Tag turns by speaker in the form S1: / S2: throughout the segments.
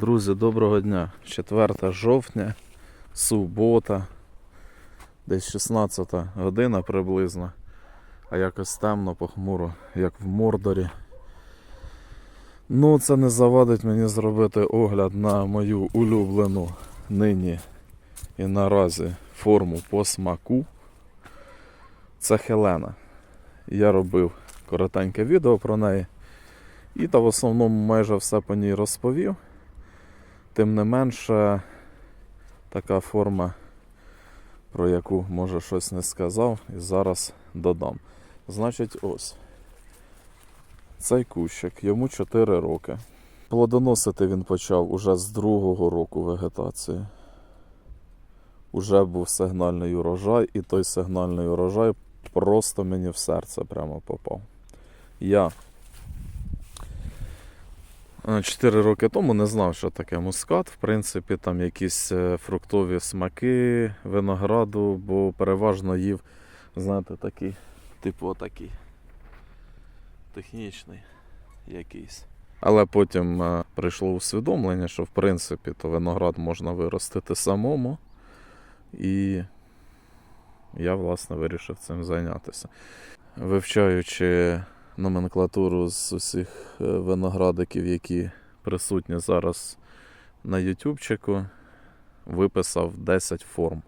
S1: Друзі, доброго дня. 4 жовтня, субота, десь 16 година приблизно, а якось темно, похмуро, як в Мордорі. Ну, це не завадить мені зробити огляд на мою улюблену нині і наразі форму по смаку. Це Хелена. Я робив коротеньке відео про неї. І та в основному майже все по ній розповів. Тим не менше, така форма, про яку може щось не сказав, і зараз додам. Значить, ось. Цей кущик, йому 4 роки. Плодоносити він почав уже з другого року вегетації. Уже був сигнальний урожай, і той сигнальний урожай просто мені в серце прямо попав. Я 4 роки тому не знав, що таке мускат. В принципі, там якісь е, фруктові смаки винограду, бо переважно їв, знаєте, такий, типу отакий. Технічний якийсь. Але потім е, прийшло усвідомлення, що в принципі то виноград можна виростити самому. І я, власне, вирішив цим зайнятися. Вивчаючи номенклатуру з усіх е, виноградиків, які присутні зараз на Ютубчику, виписав 10 форм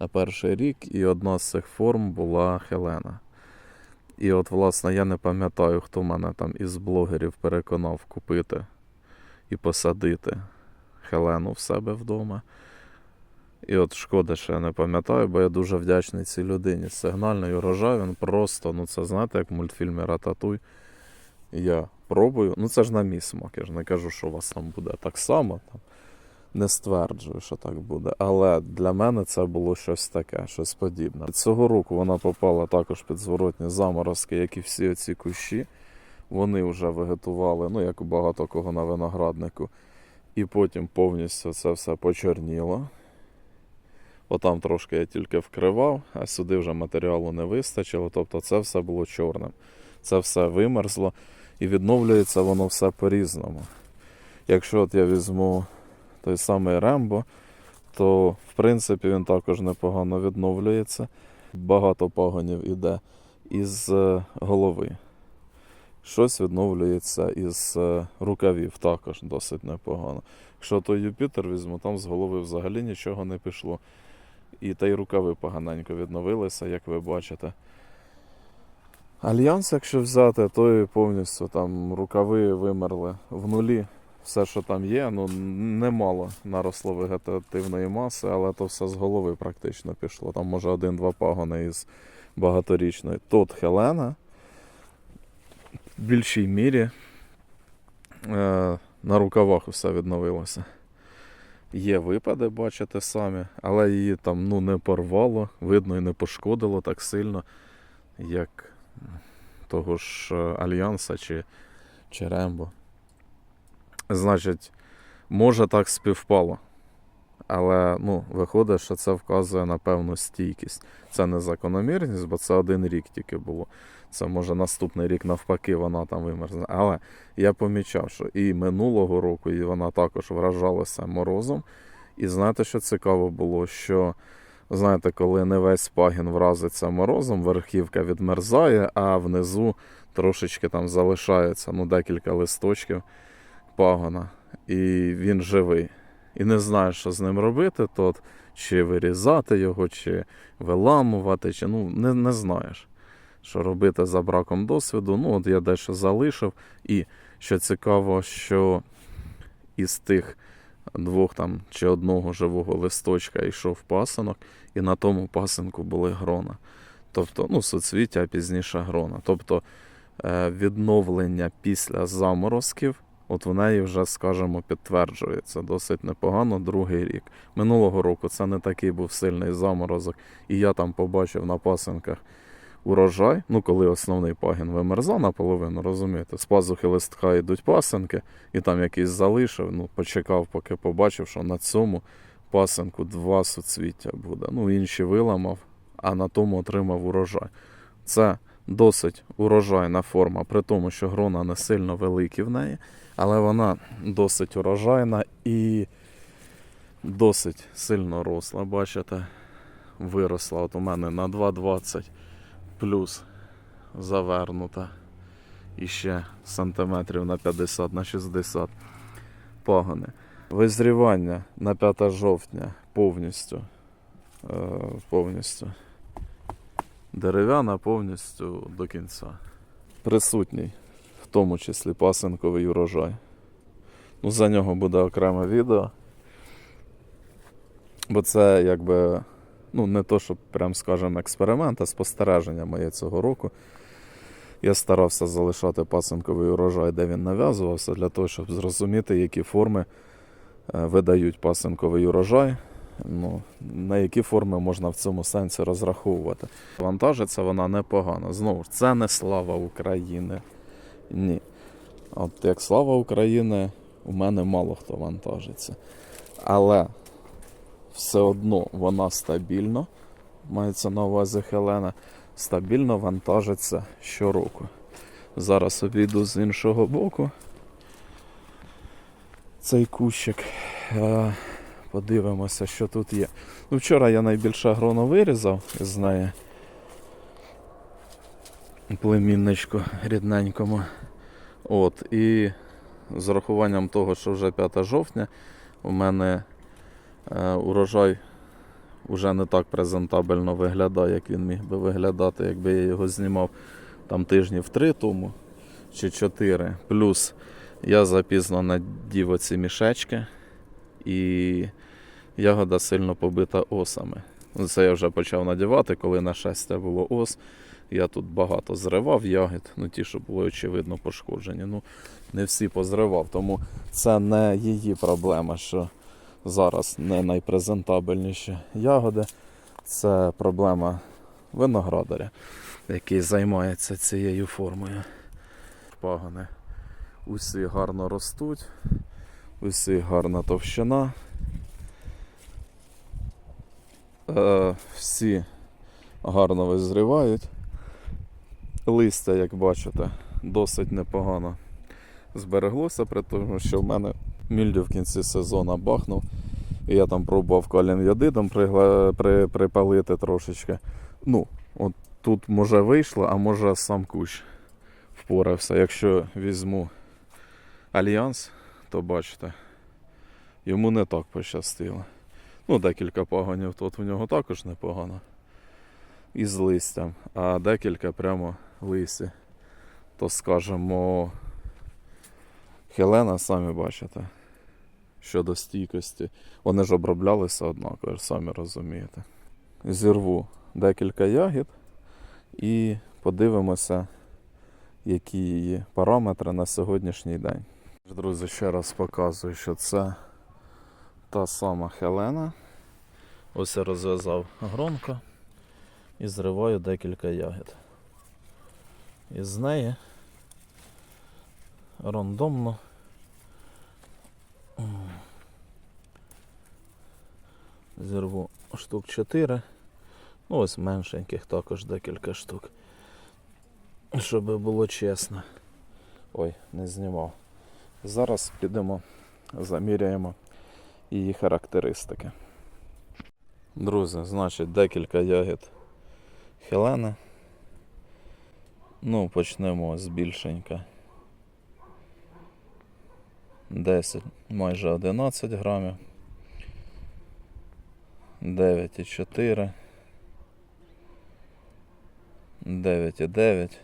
S1: на перший рік, і одна з цих форм була Хелена. І от, власне, я не пам'ятаю, хто мене там із блогерів переконав купити і посадити Хелену в себе вдома. І от шкода, що я не пам'ятаю, бо я дуже вдячний цій людині. Сигнальний урожай, він просто, ну це знаєте, як в мультфільмі Рататуй. Я пробую. Ну це ж на мій смак. Я ж не кажу, що у вас там буде так само. Там. Не стверджую, що так буде. Але для мене це було щось таке, щось подібне. Цього року вона попала також під зворотні заморозки, як і всі оці кущі. Вони вже вегетували, ну як у багато кого на винограднику. І потім повністю це все почорніло. Отам трошки я тільки вкривав, а сюди вже матеріалу не вистачило. Тобто це все було чорним. Це все вимерзло і відновлюється воно все по-різному. Якщо от я візьму той самий Рембо, то в принципі він також непогано відновлюється. Багато пагонів іде із е, голови. Щось відновлюється із е, рукавів також досить непогано. Якщо той Юпітер візьму, там з голови взагалі нічого не пішло. І та й рукави поганенько відновилися, як ви бачите. Альянс, якщо взяти, то і повністю там рукави вимерли в нулі. Все, що там є, ну немало наросло вегетативної маси, але то все з голови практично пішло. Там може один-два пагони із багаторічної. Тут Хелена в більшій мірі е, на рукавах все відновилося. Є випади, бачите самі, але її там ну, не порвало, видно і не пошкодило так сильно, як того ж е, Альянса чи, чи Рембо. Значить, може так співпало. Але ну, виходить, що це вказує на певну стійкість. Це не закономірність, бо це один рік тільки було. Це може наступний рік навпаки вона там вимерзне. Але я помічав, що і минулого року і вона також вражалася морозом. І знаєте, що цікаво було? Що знаєте, коли не весь пагін вразиться морозом, верхівка відмерзає, а внизу трошечки там залишається ну, декілька листочків пагона, і він живий. І не знаєш, що з ним робити, то чи вирізати його, чи виламувати, чи ну не, не знаєш, що робити за браком досвіду. Ну, от я дещо залишив. І що цікаво, що із тих двох там чи одного живого листочка йшов пасинок, і на тому пасинку були грона. Тобто, ну, соцвіття, а пізніше грона. Тобто е, відновлення після заморозків. От в неї вже, скажімо, підтверджується досить непогано другий рік. Минулого року це не такий був сильний заморозок, і я там побачив на пасинках урожай. Ну, коли основний пагін вимерзав наполовину, розумієте, з пазухи листка йдуть пасинки, і там якийсь залишив. Ну, почекав, поки побачив, що на цьому пасинку два суцвіття буде. Ну, інші виламав, а на тому отримав урожай. Це Досить урожайна форма, при тому, що грона не сильно великі в неї, але вона досить урожайна і досить сильно росла. Бачите, виросла от у мене на 2,20 плюс завернута. І ще сантиметрів на 50 на 60 пагони. Визрівання на 5 жовтня повністю. Е, повністю. Дерев'яна повністю до кінця. Присутній, в тому числі пасинковий урожай. Ну, за нього буде окреме відео. Бо це якби, ну, не то, щоб прям скажемо експеримент, а спостереження моє цього року. Я старався залишати пасинковий урожай, де він нав'язувався, для того, щоб зрозуміти, які форми е, видають пасинковий урожай, ну, на які форми можна в цьому сенсі розраховувати. Вантажиться вона непогано. Знову ж, це не слава України. Ні. От як слава України, у мене мало хто вантажиться. Але все одно вона стабільно, мається на увазі Хелена, стабільно вантажиться щороку. Зараз обійду з іншого боку цей кущик. Е, Подивимося, що тут є. Ну, вчора я найбільше гроно вирізав із неї. Племінничку рідненькому. От, і з урахуванням того, що вже 5 жовтня, у мене урожай вже не так презентабельно виглядає, як він міг би виглядати, якби я його знімав там тижнів три тому чи чотири. Плюс я запізно надів оці мішечки і ягода сильно побита осами. Це я вже почав надівати, коли на нашестя було ос. Я тут багато зривав ягід, ну ті, що були очевидно пошкоджені. Ну, не всі позривав, тому це не її проблема, що зараз не найпрезентабельніші ягоди. Це проблема виноградаря, який займається цією формою. Пагони усі гарно ростуть, усі гарна товщина. Е, всі гарно визрівають. Листя, як бачите, досить непогано збереглося, при тому, що в мене мільдю в кінці сезону бахнув. І я там пробував калін йодидом пригла... при... припалити трошечки. Ну, от тут може вийшло, а може сам кущ впорався. Якщо візьму альянс, то бачите, йому не так пощастило. Ну, декілька пагонів тут в нього також непогано. Із листям, а декілька прямо лисі. То скажемо, Хелена, самі бачите, щодо стійкості. Вони ж оброблялися однаково, самі розумієте. Зірву декілька ягід і подивимося, які її параметри на сьогоднішній день. Друзі, ще раз показую, що це та сама Хелена. Ось я розв'язав гронку і зриваю декілька ягід. Із неї рандомно зірву штук 4. Ну, ось меншеньких також декілька штук. Щоб було чесно. Ой, не знімав. Зараз підемо, заміряємо її характеристики. Друзі, значить декілька ягід Хелени. Ну, почнемо з більшенька. 10, майже 11 грамів. 9,4. 9,9.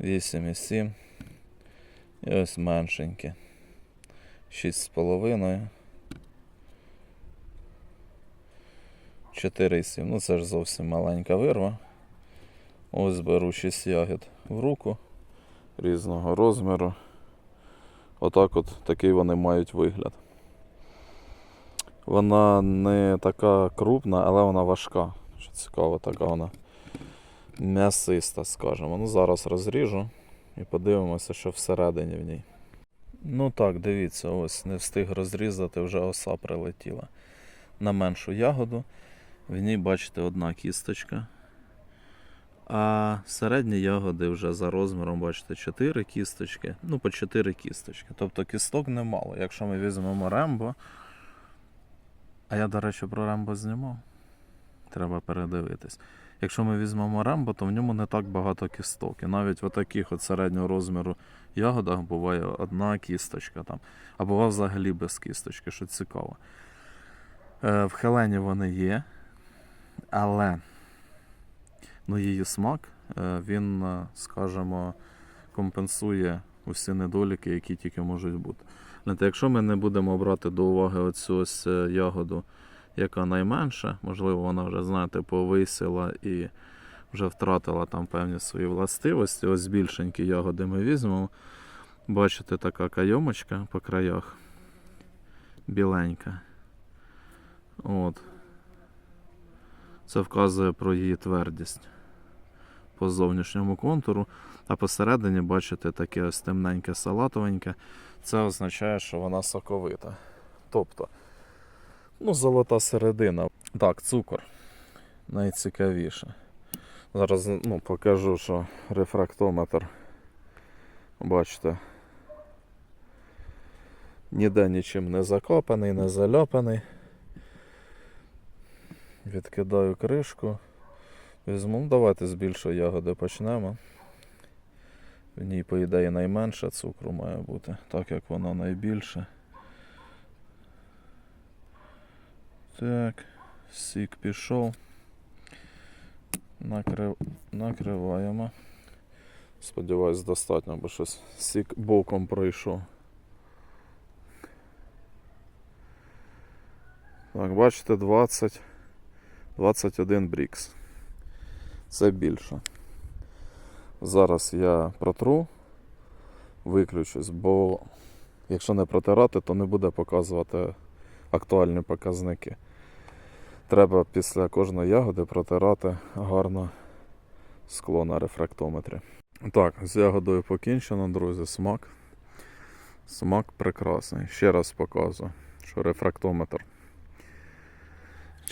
S1: 8,7. І ось меншеньке. 6,5. 4,7. Ну це ж зовсім маленька вирва. Ось беру 6 ягід в руку різного розміру. Отак от такий вони мають вигляд. Вона не така крупна, але вона важка. Що цікаво, така вона м'ясиста, скажімо. Ну, зараз розріжу і подивимося, що всередині в ній. Ну так, дивіться, ось не встиг розрізати, вже оса прилетіла на меншу ягоду. В ній, бачите, одна кісточка. А середні ягоди вже за розміром, бачите, 4 кісточки. Ну, по 4 кісточки. Тобто кісток немало. Якщо ми візьмемо рембо. А я, до речі, про рембо знімав. Треба передивитись. Якщо ми візьмемо рембо, то в ньому не так багато кісток. І навіть в таких от середнього розміру ягодах буває одна кісточка там. А буває взагалі без кісточки, що цікаво. Е, в Хелені вони є, але ну, її смак, е, він, е, скажімо, компенсує усі недоліки, які тільки можуть бути. Знаєте, якщо ми не будемо брати до уваги оцю ось е, ягоду, яка найменша, можливо, вона вже, знаєте, повисила і вже втратила там певні свої властивості. Ось більшенькі ягоди ми візьмемо. Бачите, така кайомочка по краях. Біленька. От. Це вказує про її твердість по зовнішньому контуру. А посередині, бачите, таке ось темненьке салатовеньке. Це означає, що вона соковита. Тобто, ну, золота середина. Так, цукор. Найцікавіше. Зараз ну, покажу, що рефрактометр. Бачите. Ніде нічим не закопаний, не заляпаний. Відкидаю кришку. Візьму, ну, давайте з більшої ягоди почнемо. В ній, по ідеї, найменше цукру має бути, так як вона найбільше. Так, сік пішов. Накрив... Накриваємо. Сподіваюсь, достатньо, бо щось сік боком пройшов. Так, бачите, 20, 21 брікс. Це більше. Зараз я протру, виключусь, бо якщо не протирати, то не буде показувати актуальні показники. Треба після кожної ягоди протирати гарно скло на рефрактометрі. Так, з ягодою покінчено, друзі, смак. Смак прекрасний. Ще раз показую, що рефрактометр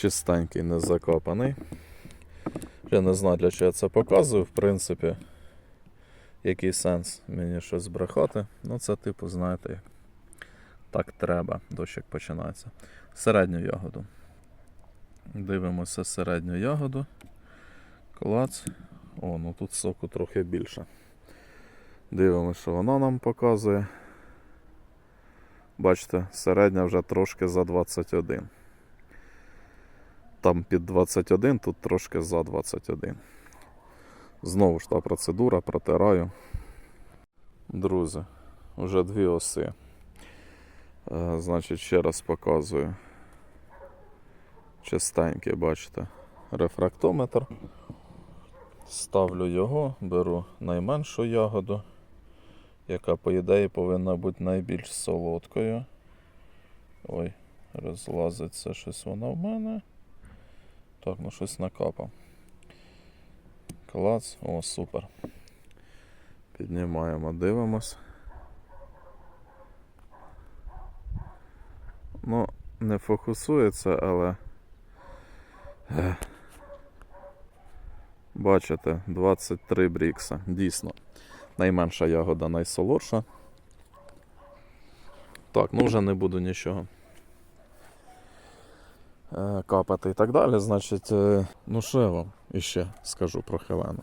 S1: чистенький, не закопаний. Я не знаю, для чого я це показую, в принципі, який сенс мені щось брехати. Ну, це, типу, знаєте, так треба, дощик починається. Середню ягоду. Дивимося середню ягоду. Клац. О, ну тут соку трохи більше. Дивимося, що воно нам показує. Бачите, середня вже трошки за 21. Там під 21, тут трошки за 21. Знову ж та процедура, протираю. Друзі, вже дві оси. Е, Значить, ще раз показую. Чистенький, бачите, рефрактометр. Ставлю його, беру найменшу ягоду, яка, по ідеї, повинна бути найбільш солодкою. Ой, розлазиться щось вона в мене. Так, ну щось накапав. Клац, о, супер. Піднімаємо, дивимось. Ну, не фокусується, але. Бачите, 23 брікса. Дійсно. Найменша ягода найсолодша. Так, ну вже не буду нічого капати і так далі. Значить, е, ну що я вам іще скажу про Хелену.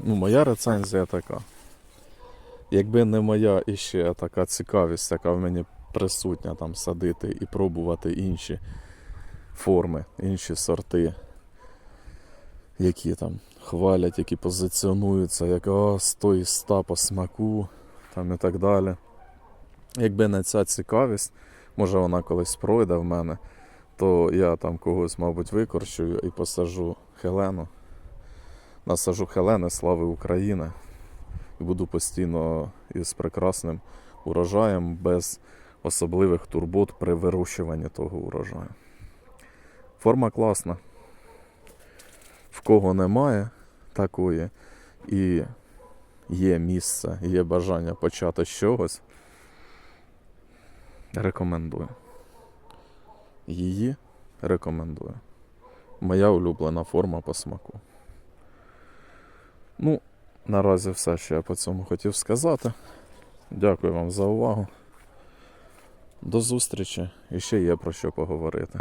S1: Ну, моя рецензія така. Якби не моя іще така цікавість, яка в мені присутня там садити і пробувати інші форми, інші сорти, які там хвалять, які позиціонуються, як о, 100 із 100 по смаку там і так далі. Якби не ця цікавість, може вона колись пройде в мене, то я там когось, мабуть, викорчую і посажу Хелену. Насажу Хелени, слави України. І буду постійно із прекрасним урожаєм без особливих турбот при вирощуванні того урожаю. Форма класна. В кого немає такої і є місце, є бажання почати з чогось, рекомендую. її рекомендую. Моя улюблена форма по смаку. Ну, наразі все, що я по цьому хотів сказати. Дякую вам за увагу. До зустрічі і ще є про що поговорити.